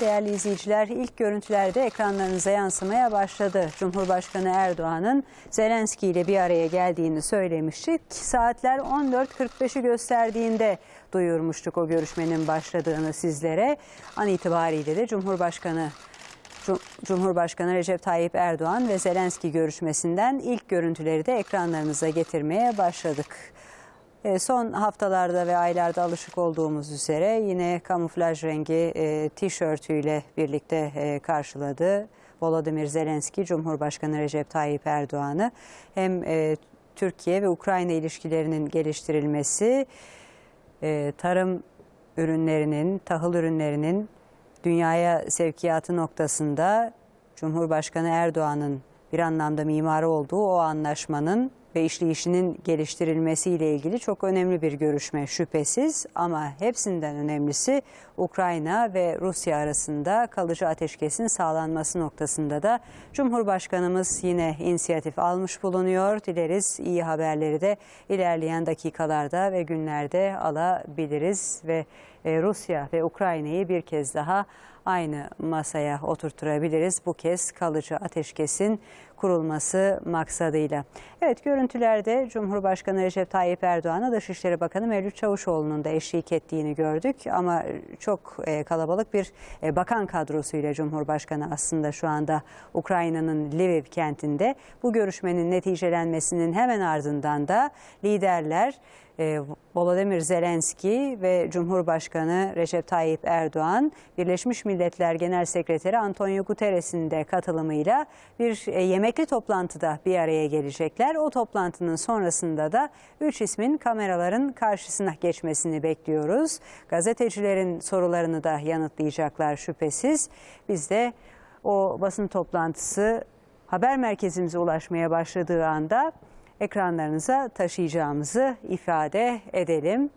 Değerli izleyiciler ilk görüntülerde ekranlarınıza yansımaya başladı. Cumhurbaşkanı Erdoğan'ın Zelenski ile bir araya geldiğini söylemiştik. Saatler 14.45'i gösterdiğinde duyurmuştuk o görüşmenin başladığını sizlere. An itibariyle de Cumhurbaşkanı Cumhurbaşkanı Recep Tayyip Erdoğan ve Zelenski görüşmesinden ilk görüntüleri de ekranlarınıza getirmeye başladık. E, son haftalarda ve aylarda alışık olduğumuz üzere yine kamuflaj rengi e, tişörtüyle birlikte e, karşıladı. Volodymyr Zelenski Cumhurbaşkanı Recep Tayyip Erdoğan'ı hem Türkiye ve Ukrayna ilişkilerinin geliştirilmesi, tarım ürünlerinin, tahıl ürünlerinin dünyaya sevkiyatı noktasında Cumhurbaşkanı Erdoğan'ın bir anlamda mimarı olduğu o anlaşmanın ve işleyişinin geliştirilmesiyle ilgili çok önemli bir görüşme şüphesiz ama hepsinden önemlisi Ukrayna ve Rusya arasında kalıcı ateşkesin sağlanması noktasında da Cumhurbaşkanımız yine inisiyatif almış bulunuyor. Dileriz iyi haberleri de ilerleyen dakikalarda ve günlerde alabiliriz ve e, Rusya ve Ukrayna'yı bir kez daha aynı masaya oturtturabiliriz. Bu kez kalıcı ateşkesin kurulması maksadıyla. Evet görüntülerde Cumhurbaşkanı Recep Tayyip Erdoğan'a Dışişleri Bakanı Mevlüt Çavuşoğlu'nun da eşlik ettiğini gördük. Ama çok e, kalabalık bir e, bakan kadrosuyla Cumhurbaşkanı aslında şu anda Ukrayna'nın Lviv kentinde. Bu görüşmenin neticelenmesinin hemen ardından da liderler e, Volodymyr Zelenski ve Cumhurbaşkanı Recep Tayyip Erdoğan Birleşmiş Milletler Genel Sekreteri Antonio Guterres'in de katılımıyla bir e, yemekli toplantıda bir araya gelecekler. O toplantının sonrasında da üç ismin kameraların karşısına geçmesini bekliyoruz. Gazetecilerin sorularını da yanıtlayacaklar şüphesiz. Biz de o basın toplantısı haber merkezimize ulaşmaya başladığı anda ekranlarınıza taşıyacağımızı ifade edelim.